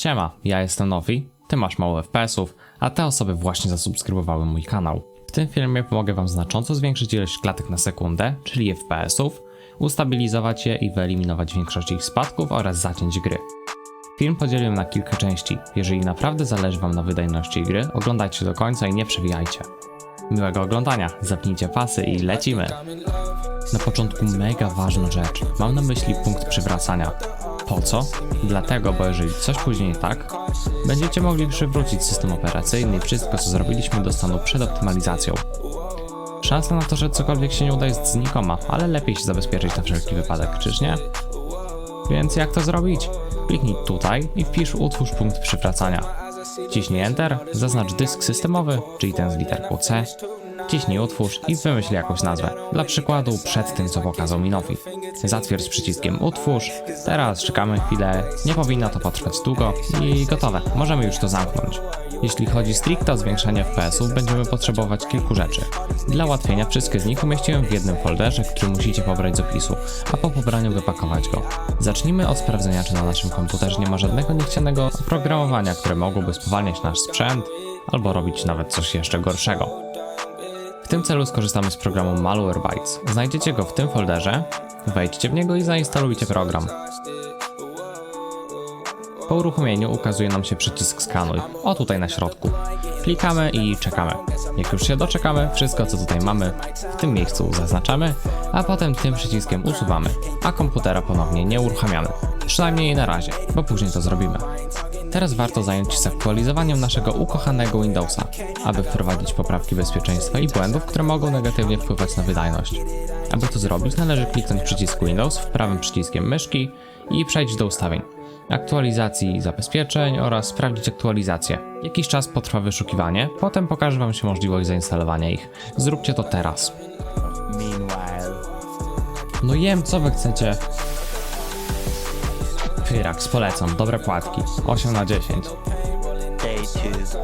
Siema, ja jestem Nowi, ty masz mało FPS-ów, a te osoby właśnie zasubskrybowały mój kanał. W tym filmie pomogę wam znacząco zwiększyć ilość klatek na sekundę, czyli FPS-ów, ustabilizować je i wyeliminować większość ich spadków oraz zacięć gry. Film podzieliłem na kilka części. Jeżeli naprawdę zależy wam na wydajności gry, oglądajcie do końca i nie przewijajcie. Miłego oglądania, zapnijcie pasy i lecimy! Na początku mega ważna rzecz. Mam na myśli punkt przywracania. Po co? Dlatego, bo jeżeli coś później nie tak, będziecie mogli przywrócić system operacyjny i wszystko co zrobiliśmy do stanu przed optymalizacją. Szansa na to, że cokolwiek się nie uda jest znikoma, ale lepiej się zabezpieczyć na wszelki wypadek, czyż nie? Więc jak to zrobić? Kliknij tutaj i wpisz utwórz punkt przywracania. Wciśnij Enter, zaznacz dysk systemowy, czyli ten z literką C, Wciśnij utwórz i wymyśl jakąś nazwę. Dla przykładu przed tym, co pokazał mi Nowi. Zatwierdź przyciskiem utwórz. Teraz czekamy chwilę. Nie powinno to potrwać długo i gotowe. Możemy już to zamknąć. Jeśli chodzi stricte o zwiększanie FPS-ów, będziemy potrzebować kilku rzeczy. Dla ułatwienia wszystkie z nich umieściłem w jednym folderze, który musicie pobrać z opisu, a po pobraniu wypakować go. Zacznijmy od sprawdzenia, czy na naszym komputerze nie ma żadnego niechcianego oprogramowania, które mogłoby spowalniać nasz sprzęt, albo robić nawet coś jeszcze gorszego. Tym celu skorzystamy z programu Malwarebytes. Znajdziecie go w tym folderze, wejdźcie w niego i zainstalujcie program. Po uruchomieniu ukazuje nam się przycisk skanuj, o tutaj na środku. Klikamy i czekamy. Jak już się doczekamy, wszystko co tutaj mamy w tym miejscu zaznaczamy, a potem tym przyciskiem usuwamy, a komputera ponownie nie uruchamiamy. Przynajmniej na razie, bo później to zrobimy. Teraz warto zająć się zaktualizowaniem naszego ukochanego Windowsa, aby wprowadzić poprawki bezpieczeństwa i błędów, które mogą negatywnie wpływać na wydajność. Aby to zrobić, należy kliknąć przycisk Windows w prawym przyciskiem myszki i przejść do ustawień, aktualizacji zabezpieczeń oraz sprawdzić aktualizację. Jakiś czas potrwa wyszukiwanie, potem pokaże Wam się możliwość zainstalowania ich. Zróbcie to teraz. No jem, co Wy chcecie? Pyrax, polecam, dobre płatki. 8 na 10. day two.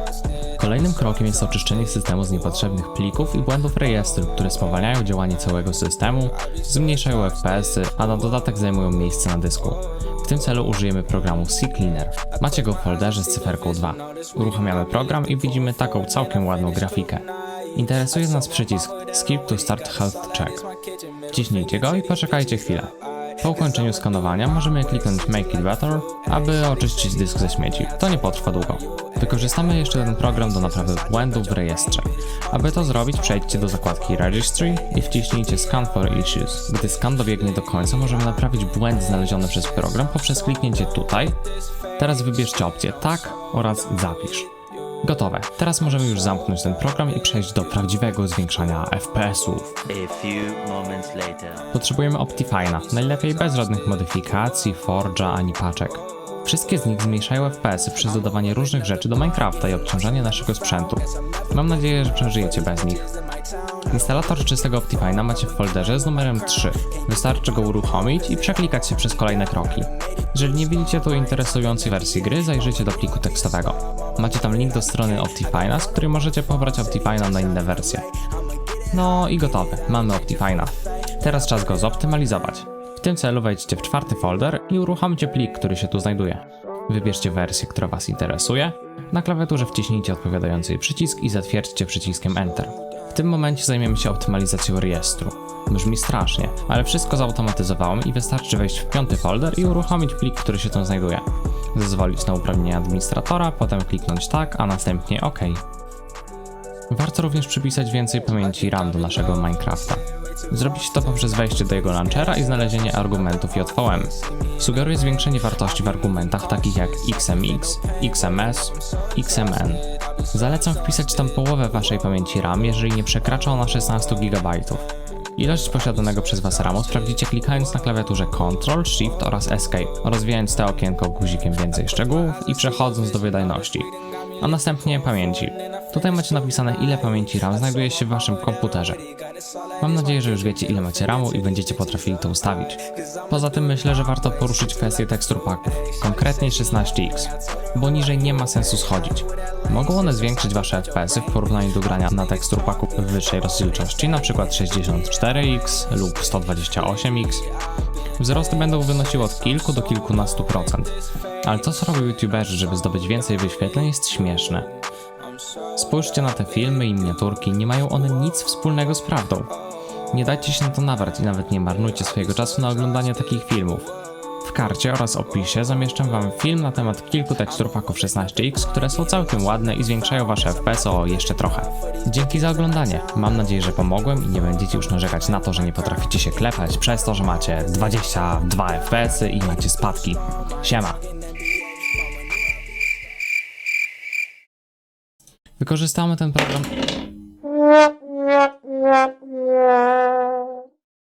Kolejnym krokiem jest oczyszczenie systemu z niepotrzebnych plików i błędów rejestru, które spowalniają działanie całego systemu, zmniejszają FPS-y, a na dodatek zajmują miejsce na dysku. W tym celu użyjemy programu CCleaner. Macie go w folderze z cyferką 2. Uruchamiamy program i widzimy taką całkiem ładną grafikę. Interesuje nas przycisk Skip to Start Health Check. Wciśnijcie go i poczekajcie chwilę. Po ukończeniu skanowania możemy kliknąć Make it better, aby oczyścić dysk ze śmieci. To nie potrwa długo. Wykorzystamy jeszcze ten program do naprawy błędów w rejestrze. Aby to zrobić, przejdźcie do zakładki Registry i wciśnijcie Scan for Issues. Gdy skan dobiegnie do końca, możemy naprawić błęd znaleziony przez program poprzez kliknięcie tutaj. Teraz wybierzcie opcję Tak oraz Zapisz. Gotowe. Teraz możemy już zamknąć ten program i przejść do prawdziwego zwiększania FPS-ów. Potrzebujemy Optifine'a, najlepiej bez żadnych modyfikacji, Forge'a ani paczek. Wszystkie z nich zmniejszają FPS-y przez dodawanie różnych rzeczy do Minecrafta i obciążanie naszego sprzętu. Mam nadzieję, że przeżyjecie bez nich. Instalator czystego Optifine'a macie w folderze z numerem 3. Wystarczy go uruchomić i przeklikać się przez kolejne kroki. Jeżeli nie widzicie tu interesującej wersji gry, zajrzyjcie do pliku tekstowego. Macie tam link do strony Optifine'a, z której możecie pobrać Optifine'a na inne wersje. No i gotowe, mamy Optifine'a. Teraz czas go zoptymalizować. W tym celu wejdźcie w czwarty folder i uruchomcie plik, który się tu znajduje. Wybierzcie wersję, która Was interesuje. Na klawiaturze wciśnijcie odpowiadający przycisk i zatwierdźcie przyciskiem Enter. W tym momencie zajmiemy się optymalizacją rejestru. Brzmi strasznie, ale wszystko zautomatyzowałem i wystarczy wejść w piąty folder i uruchomić plik, który się tam znajduje. Zezwolić na uprawnienia administratora, potem kliknąć tak, a następnie OK. Warto również przypisać więcej pamięci RAM do naszego Minecrafta. Zrobić to poprzez wejście do jego launchera i znalezienie argumentów JVM. Sugeruję zwiększenie wartości w argumentach takich jak XMX, XMS, XMN. Zalecam wpisać tam połowę waszej pamięci RAM, jeżeli nie przekracza ona 16 GB. Ilość posiadanego przez Was RAMu sprawdzicie klikając na klawiaturze Ctrl, Shift oraz Escape, rozwijając te okienko guzikiem więcej szczegółów i przechodząc do wydajności a następnie pamięci. Tutaj macie napisane ile pamięci RAM znajduje się w waszym komputerze. Mam nadzieję, że już wiecie ile macie RAMu i będziecie potrafili to ustawić. Poza tym myślę, że warto poruszyć kwestię tekstur paków, konkretnie 16X, bo niżej nie ma sensu schodzić. Mogą one zwiększyć wasze FPS-y w porównaniu do grania na tekstur paku w wyższej rozdzielczości, np 64X lub 128X. Wzrosty będą wynosiły od kilku do kilkunastu procent. Ale to, co robią youtuberzy, żeby zdobyć więcej wyświetleń, jest śmieszne. Spójrzcie na te filmy i miniaturki, nie mają one nic wspólnego z prawdą. Nie dajcie się na to nabrać i nawet nie marnujcie swojego czasu na oglądanie takich filmów. W karcie oraz opisie zamieszczam wam film na temat kilku teksturpaków 16X, które są całkiem ładne i zwiększają wasze FPS o jeszcze trochę. Dzięki za oglądanie. Mam nadzieję, że pomogłem i nie będziecie już narzekać na to, że nie potraficie się klepać przez to, że macie 22 FPS i macie spadki. Siema! Wykorzystamy ten program